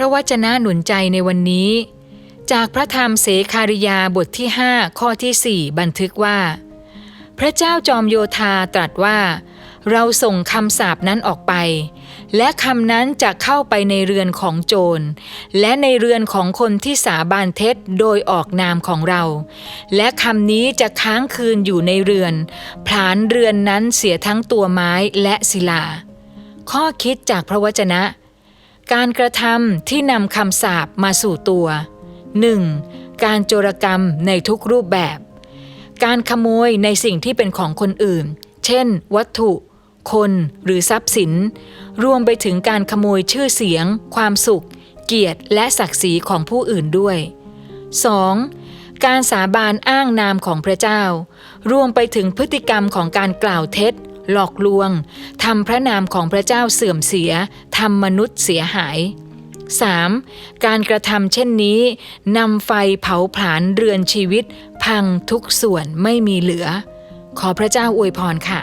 ระวจนะหนุนใจในวันนี้ จากพระธรรมเสคาริยาบทที่ 5 ข้อที่ 4 บันทึกว่า พระเจ้าจอมโยธาตรัสว่า เราส่งคำสาปนั้นออกไป และคำนั้นจะเข้าไปในเรือนของโจร และในเรือนของคนที่สาบานเท็จโดยออกนามของเรา และคำนี้จะค้างคืนอยู่ในเรือน ผลานเรือนนั้นเสียทั้งตัวไม้และศิลา ข้อคิดจากพระวจนะ การกระทำที่นำคำสาปมาสู่ตัว 1. การโจรกรรมในทุกรูปแบบ การขโมยในสิ่งที่เป็นของคนอื่น เช่น วัตถุ คนหรือทรัพย์สิน รวมไปถึงการขโมยชื่อเสียง ความสุข เกียรติและศักดิ์ศรีของผู้อื่นด้วย 2. การสาบานอ้างนามของพระเจ้า รวมไปถึงพฤติกรรมของการกล่าวเท็จ หลอกลวงทำพระนามของพระเจ้าเสื่อมเสียทำมนุษย์เสียหาย 3. การกระทำเช่นนี้นำไฟเผาผลาญเรือนชีวิต พังทุกส่วนไม่มีเหลือ ขอพระเจ้าอวยพรค่ะ